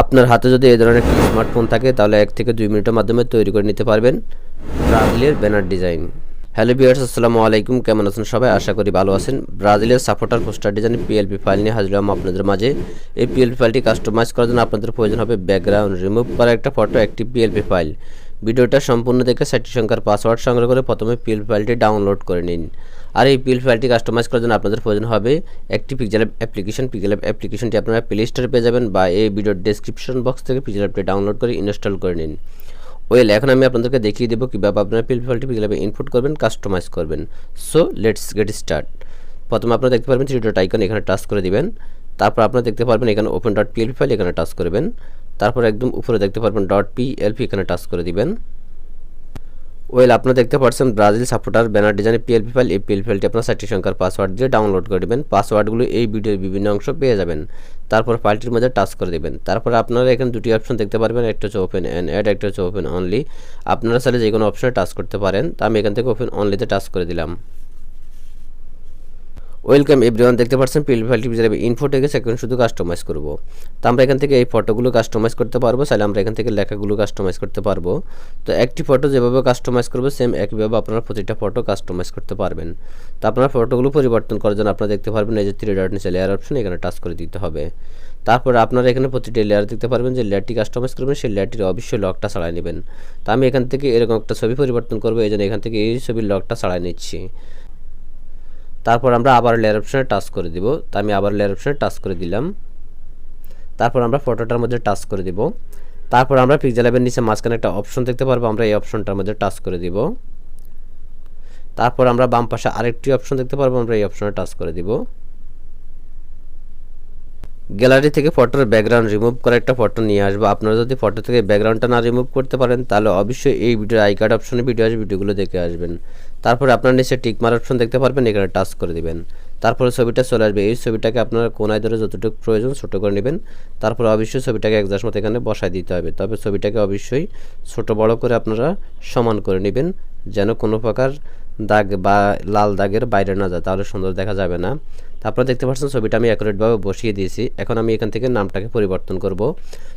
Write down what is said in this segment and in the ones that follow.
আপনার হাতে যদি এই ধরনের একটি স্মার্টফোন থাকে, তাহলে এক থেকে দুই মিনিটের মাধ্যমে তৈরি করে নিতে পারবেন ব্রাজিলের ব্যানার ডিজাইন। হ্যালো বিয়ার্স আসসালামু আলাইকুম। কেমন আছেন সবাই? আশা করি ভালো আছেন। ব্রাজিলের supporter poster design PLP file নিয়ে হাজির হলাম আপনাদের মাঝে। এই পিএলপি ফাইলটি কাস্টমাইজ করার জন্য আপনাদের প্রয়োজন হবে ব্যাকগ্রাউন্ড রিমুভ করা একটা ফটো একটি পিএলপি ফাইল ভিডিওটা সম্পূর্ণ দেখে সাইটটি সংখ্যার পাসওয়ার্ড সংগ্রহ করে প্রথমে পিএলপি ফাইলটি ডাউনলোড করে নিন। আর এই পিএল ফাইলটি কাস্টমাইজ করার জন্য আপনাদের প্রয়োজন হবে একটি পিক্সেল অ্যাপ্লিকেশন পিক্সেল অ্যাপ্লিকেশনটি আপনারা প্লে স্টোরে পেয়ে যাবেন বা এই ভিডিওর ডেসক্রিপশন বক্স থেকে পিক্সেল অ্যাপটি ডাউনলোড করে ইনস্টল করে নিন। ওয়েল এখন আমি আপনাদেরকে দেখিয়ে দেবো কীভাবে আপনারা পিএল ফাইলটি পিক্সেল অ্যাপে ইনপুট করবেন কাস্টমাইজ করবেন। সো লেটস গেট স্টার্ট প্রথমে আপনারা দেখতে পারবেন থ্রি ডট আইকন এখানে টাচ করে দিবেন। তারপর আপনারা দেখতে পারবেন এখানে ওপেন ডট পিএলপি ফাইল এখানে টাচ করবেন। তারপর একদম উপরে দেখতে পারবেন ডট পিএলপি এখানে টাচ করে দিবেন। ওয়েল আপনারা দেখতে পাচ্ছেন ব্রাজিল সাপোর্টার ব্যানার ডিজাইনের পিএলপি ফাইল এই পিএল ফাইলটি আপনার চারটি সংখ্যার পাসওয়ার্ড দিয়ে ডাউনলোড করে দেবেন। পাসওয়ার্ডগুলো এই ভিডিওর বিভিন্ন অংশ পেয়ে যাবেন। তারপর ফাইলটির মধ্যে টাচ করে দেবেন। তারপর আপনারা এখানে দুটি অপশন দেখতে পারবেন। একটা হচ্ছে ওপেন অ্যান্ড অ্যাড একটা হচ্ছে ওপেন অনলি আপনারা চাইলে যে কোনো অপশনে টাচ করতে পারেন। তা আমি এখান থেকে ওপেন অনলিতে টাচ করে দিলাম। ওয়েলকাম এভরিওয়ান দেখতে পাচ্ছেন পিএল ফাইলটি হিসেবে ইনফো থেকে এখন শুধু কাস্টমাইজ করব। তো আমরা এখান থেকে এই ফটোগুলো কাস্টমাইজ করতে পারব তাহলে আমরা এখান থেকে লেখাগুলো কাস্টমাইজ করতে পারব। তো একটি ফটো যেভাবে কাস্টমাইজ করব সেম একইভাবে আপনারা প্রতিটা ফটো কাস্টমাইজ করতে পারবেন। তো আপনারা ফটোগুলো পরিবর্তন করার জন্য আপনারা দেখতে পারবেন এই যে থ্রি ডট নিচে লেয়ার অপশন এখানে টাচ করে দিতে হবে। তারপর আপনারা এখানে প্রতিটি লেয়ার দেখতে পারবেন, যে লেয়ারটি কাস্টমাইজ করবেন, সেই লেয়ারটির অবশ্যই লকটা ছাড়াই নেবেন। তো আমি এখান থেকে এরকম একটা ছবি পরিবর্তন করব, এই জন্য এখান থেকে এই ছবির লকটা ছাড়াই নিচ্ছি। তারপর আমরা আবার লেয়ার অপশনে টাচ করে দিব। তো আমি আবার লেয়ার অপশনে টাচ করে দিলাম। তারপর আমরা ফটোটার মধ্যে টাচ করে দিব। তারপর আমরা পিকজেল অ্যাপের নিচে মাঝখানে একটা অপশন দেখতে পারব, আমরা এই অপশনটার মধ্যে টাচ করে দিব। তারপর আমরা বাম পাশে আরেকটি অপশন দেখতে পারব, আমরা এই অপশনে টাচ করে দিব। গ্যালারি থেকে ফটোর ব্যাকগ্রাউন্ড রিমুভ করা একটা ফটো নিয়ে আসব। আপনারা যদি ফটো থেকে ব্যাকগ্রাউন্ডটা না রিমুভ করতে পারেন, তাহলে অবশ্যই এই ভিডিওর আই কার্ড অপশনে ভিডিও আসবে, ভিডিওগুলো দেখে আসবেন। তারপরে আপনার নিচে টিক মার অপশন দেখতে পারবেন, এখানে টাচ করে দিবেন। তারপরে ছবিটা চলে আসবে। এই ছবিটাকে আপনারা কোনায় ধরে যতটুকু প্রয়োজন ছোটো করে নেবেন। তারপরে অবশ্যই ছবিটাকে একজাস্ট মতো এখানে বসায় দিতে হবে। তবে ছবিটাকে অবশ্যই ছোট বড় করে আপনারা সমান করে নেবেন। যেন কোনো প্রকার দাগ বা লাল দাগের বাইরে না যায়, তাহলে সুন্দর দেখা যাবে না। তারপরে দেখতে পাচ্ছেন, ছবিটা আমি অ্যাকুরেটভাবে বসিয়ে দিয়েছি। এখন আমি এখান থেকে নামটাকে পরিবর্তন করব।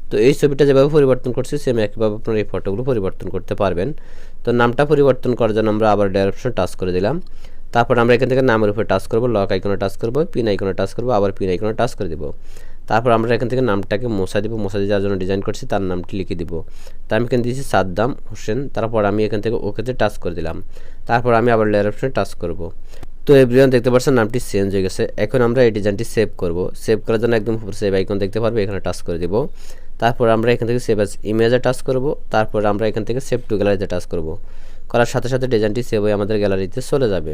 তো এই ছবিটা যেভাবে পরিবর্তন করছি সেম একইভাবে আপনার এই ফটোগুলো পরিবর্তন করতে পারবেন। তো নামটা পরিবর্তন করার জন্য আমরা আবার ডাইরেকশন টাচ করে দিলাম। তারপর আমরা এখান থেকে নামের উপরে টাচ করব লক আইকনে টাচ করব পিন আইকনে টাচ করব, আবার পিন আইকনে টাচ করে দেবো। তারপর আমরা এখান থেকে নামটাকে মশা দিব মশা দিয়ে যার জন্য ডিজাইন করছি, তার নামটি লিখে দিব। তা আমি এখানে দিয়েছি সাদ্দাম হোসেন, তারপর আমি এখান থেকে ওকেতে টাচ করে দিলাম। তারপর আমি আবার লেয়ার অপশনে টাচ করব। তো এভরিওয়ান দেখতে পাচ্ছেন নামটি চেঞ্জ হয়ে গেছে। এখন আমরা এই ডিজাইনটি সেভ করব। সেভ করার জন্য একদম সেভ আইকন দেখতে পারবে, এখানে টাচ করে দিব। তারপর আমরা এখান থেকে সেভ অ্যাজ ইমেজে টাচ করব। তারপর আমরা এখান থেকে সেভ টু গ্যালারিতে টাচ করব। করার সাথে সাথে ডিজাইনটি সেভ হয়ে আমাদের গ্যালারিতে চলে যাবে।